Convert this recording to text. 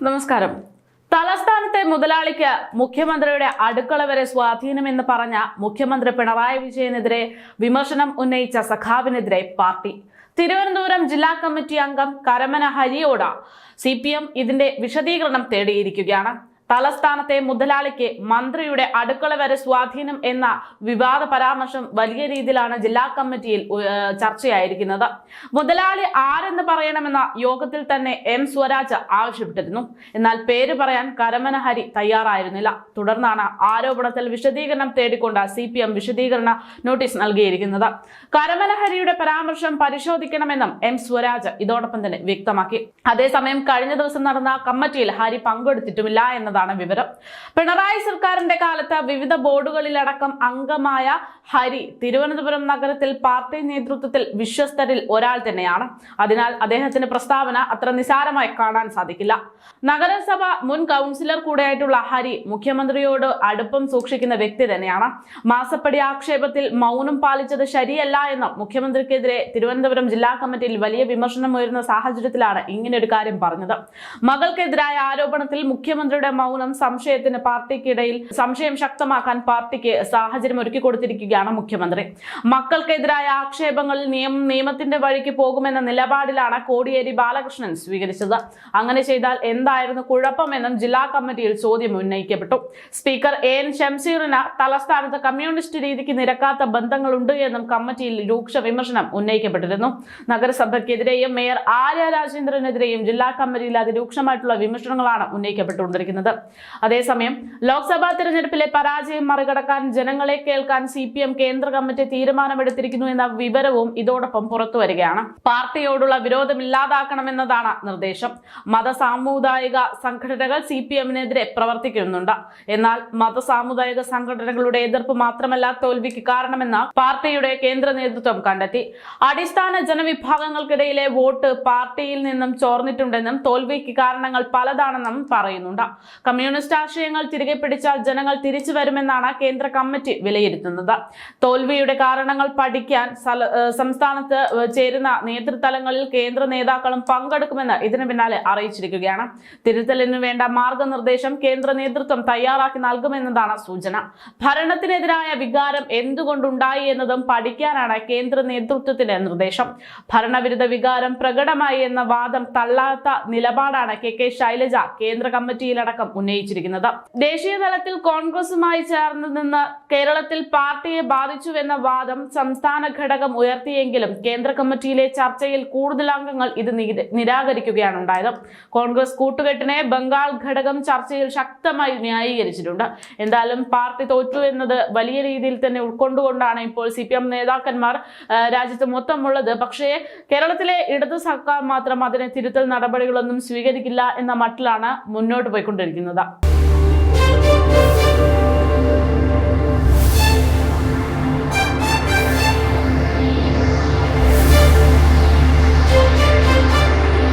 നമസ്കാരം. തലസ്ഥാനത്തെ മുതലാളിക്ക് മുഖ്യമന്ത്രിയുടെ അടുക്കള വരെ സ്വാധീനമെന്ന് പറഞ്ഞ മുഖ്യമന്ത്രി പിണറായി വിജയനെതിരെ വിമർശനം ഉന്നയിച്ച സഖാവിനെതിരെ പാർട്ടി. തിരുവനന്തപുരം ജില്ലാ കമ്മിറ്റി അംഗം കരമന ഹരിയോട സി ഇതിന്റെ വിശദീകരണം തേടിയിരിക്കുകയാണ്. തലസ്ഥാനത്തെ മുതലാളിക്ക് മന്ത്രിയുടെ അടുക്കള വരെ സ്വാധീനം എന്ന വിവാദ പരാമർശം വലിയ രീതിയിലാണ് ജില്ലാ കമ്മിറ്റിയിൽ ചർച്ചയായിരിക്കുന്നത്. മുതലാളി ആരെന്ന് പറയണമെന്ന യോഗത്തിൽ തന്നെ എം സ്വരാജ് ആവശ്യപ്പെട്ടിരുന്നു. എന്നാൽ പേര് പറയാൻ കരമനഹരി തയ്യാറായിരുന്നില്ല. തുടർന്നാണ് ആരോപണത്തിൽ വിശദീകരണം തേടിക്കൊണ്ട് സി പി എം വിശദീകരണ നോട്ടീസ് നൽകിയിരിക്കുന്നത്. കരമനഹരിയുടെ പരാമർശം പരിശോധിക്കണമെന്നും എം സ്വരാജ് ഇതോടൊപ്പം തന്നെ വ്യക്തമാക്കി. അതേസമയം കഴിഞ്ഞ ദിവസം നടന്ന കമ്മിറ്റിയിൽ ഹരി പങ്കെടുത്തിട്ടുമില്ല എന്നതാണ് വിവരം. പിണറായി സർക്കാരിന്റെ കാലത്ത് വിവിധ ബോർഡുകളിലടക്കം അംഗമായ ഹരി തിരുവനന്തപുരം നഗരത്തിൽ പാർട്ടി നേതൃത്വത്തിൽ വിശ്വസ്തരിൽ ഒരാൾ തന്നെയാണ്. അതിനാൽ അദ്ദേഹത്തിന്റെ പ്രസ്താവന അത്ര നിസാരമായി കാണാൻ സാധിക്കില്ല. നഗരസഭ മുൻ കൗൺസിലർ കൂടെയായിട്ടുള്ള ഹരി മുഖ്യമന്ത്രിയോട് അടുപ്പം സൂക്ഷിക്കുന്ന വ്യക്തി തന്നെയാണ്. മാസപ്പടി ആക്ഷേപത്തിൽ മൗനം പാലിച്ചത് ശരിയല്ല എന്ന് മുഖ്യമന്ത്രിക്കെതിരെ തിരുവനന്തപുരം ജില്ലാ കമ്മിറ്റിയിൽ വലിയ വിമർശനം ഉയരുന്ന സാഹചര്യത്തിലാണ് ഇങ്ങനെ ഒരു കാര്യം പറഞ്ഞത്. മകൾക്കെതിരായ ആരോപണത്തിൽ മുഖ്യമന്ത്രിയുടെ മൗനം സംശയത്തിന് പാർട്ടിക്കിടയിൽ സംശയം ശക്തമാക്കാൻ പാർട്ടിക്ക് സാഹചര്യം ഒരുക്കി കൊടുത്തിരിക്കുകയാണ് മുഖ്യമന്ത്രി. മക്കൾക്കെതിരായ ആക്ഷേപങ്ങളിൽ നിയമം നിയമത്തിന്റെ വഴിക്ക് പോകുമെന്ന നിലപാടിലാണ് കോടിയേരി ബാലകൃഷ്ണൻ സ്വീകരിച്ചത്. അങ്ങനെ ചെയ്താൽ എന്തായിരുന്നു കുഴപ്പമെന്നും ജില്ലാ കമ്മിറ്റിയിൽ ചോദ്യം ഉന്നയിക്കപ്പെട്ടു. സ്പീക്കർ എ എൻ ഷംസീറിന് തലസ്ഥാനത്ത് കമ്മ്യൂണിസ്റ്റ് രീതിക്ക് നിരക്കാത്ത ബന്ധങ്ങളുണ്ട് എന്നും കമ്മിറ്റിയിൽ രൂക്ഷ വിമർശനം ഉന്നയിക്കപ്പെട്ടിരുന്നു. നഗരസഭയ്ക്കെതിരെയും മേയർ ആര്യ രാജേന്ദ്രനെതിരെയും ജില്ലാ കമ്മിറ്റിയിൽ അതിരൂക്ഷമായിട്ടുള്ള വിമർശനങ്ങളാണ് ഉന്നയിക്കപ്പെട്ടുകൊണ്ടിരിക്കുന്നത്. അതേസമയം ലോക്സഭാ തിരഞ്ഞെടുപ്പിലെ പരാജയം മറികടക്കാൻ ജനങ്ങളെ കേൾക്കാൻ സി പി എം കേന്ദ്ര കമ്മിറ്റി തീരുമാനമെടുത്തിരിക്കുന്നു എന്ന വിവരവും ഇതോടൊപ്പം പുറത്തു വരികയാണ്. പാർട്ടിയോടുള്ള വിരോധം ഇല്ലാതാക്കണമെന്നതാണ് നിർദ്ദേശം. മത സാമുദായിക സംഘടനകൾ സി പി എമ്മിനെതിരെ പ്രവർത്തിക്കുന്നുണ്ട്. എന്നാൽ മത സാമുദായിക സംഘടനകളുടെ എതിർപ്പ് മാത്രമല്ല തോൽവിക്ക് കാരണമെന്ന് പാർട്ടിയുടെ കേന്ദ്ര നേതൃത്വം കണ്ടെത്തി. അടിസ്ഥാന ജനവിഭാഗങ്ങൾക്കിടയിലെ വോട്ട് പാർട്ടിയിൽ നിന്നും ചോർന്നിട്ടുണ്ടെന്നും തോൽവിക്ക് കാരണങ്ങൾ പലതാണെന്നും പറയുന്നുണ്ട്. കമ്മ്യൂണിസ്റ്റ് ആശയങ്ങൾ തിരികെ പിടിച്ചാൽ ജനങ്ങൾ തിരിച്ചു വരുമെന്നാണ് കേന്ദ്ര കമ്മിറ്റി വിലയിരുത്തുന്നത്. തോൽവിയുടെ കാരണങ്ങൾ പഠിക്കാൻ സംസ്ഥാനത്ത് ചേരുന്ന നേതൃതലങ്ങളിൽ കേന്ദ്ര നേതാക്കളും പങ്കെടുക്കുമെന്ന് ഇതിനു പിന്നാലെ അറിയിച്ചിരിക്കുകയാണ്. തിരുത്തലിനു വേണ്ട മാർഗനിർദ്ദേശം കേന്ദ്ര നേതൃത്വം തയ്യാറാക്കി നൽകുമെന്നതാണ് സൂചന. ഭരണത്തിനെതിരായ വികാരം എന്തുകൊണ്ടുണ്ടായി എന്നതും പഠിക്കാനാണ് കേന്ദ്ര നേതൃത്വത്തിന്റെ നിർദ്ദേശം. ഭരണവിരുദ്ധ വികാരം പ്രകടമായി എന്ന വാദം തള്ളാത്ത നിലപാടാണ് കെ കെ ശൈലജ കേന്ദ്ര കമ്മിറ്റിയിലടക്കം ഉന്നയിച്ചിരിക്കുന്നത്. ദേശീയ തലത്തിൽ കോൺഗ്രസുമായി ചേർന്ന് നിന്ന് കേരളത്തിൽ പാർട്ടിയെ ബാധിച്ചുവെന്ന വാദം സംസ്ഥാന ഘടകം ഉയർത്തിയെങ്കിലും കേന്ദ്ര കമ്മിറ്റിയിലെ ചർച്ചയിൽ കൂടുതൽ അംഗങ്ങൾ ഇത് നിര- നിരാകരിക്കുകയാണ് ഉണ്ടായത് കോൺഗ്രസ് കൂട്ടുകെട്ടിനെ ബംഗാൾ ഘടകം ചർച്ചയിൽ ശക്തമായി ന്യായീകരിച്ചിട്ടുണ്ട്. എന്തായാലും പാർട്ടി തോറ്റു എന്നത് വലിയ രീതിയിൽ തന്നെ ഉൾക്കൊണ്ടുകൊണ്ടാണ് ഇപ്പോൾ സി പി എം നേതാക്കന്മാർ രാജ്യത്ത് മൊത്തമുള്ളത്. പക്ഷേ കേരളത്തിലെ ഇടതു സർക്കാർ മാത്രം അതിനെ തിരുത്തൽ നടപടികളൊന്നും സ്വീകരിക്കില്ല എന്ന മട്ടിലാണ് മുന്നോട്ട് പോയിക്കൊണ്ടിരിക്കുന്നത്. ചെയ്തിരിക്കുന്നത്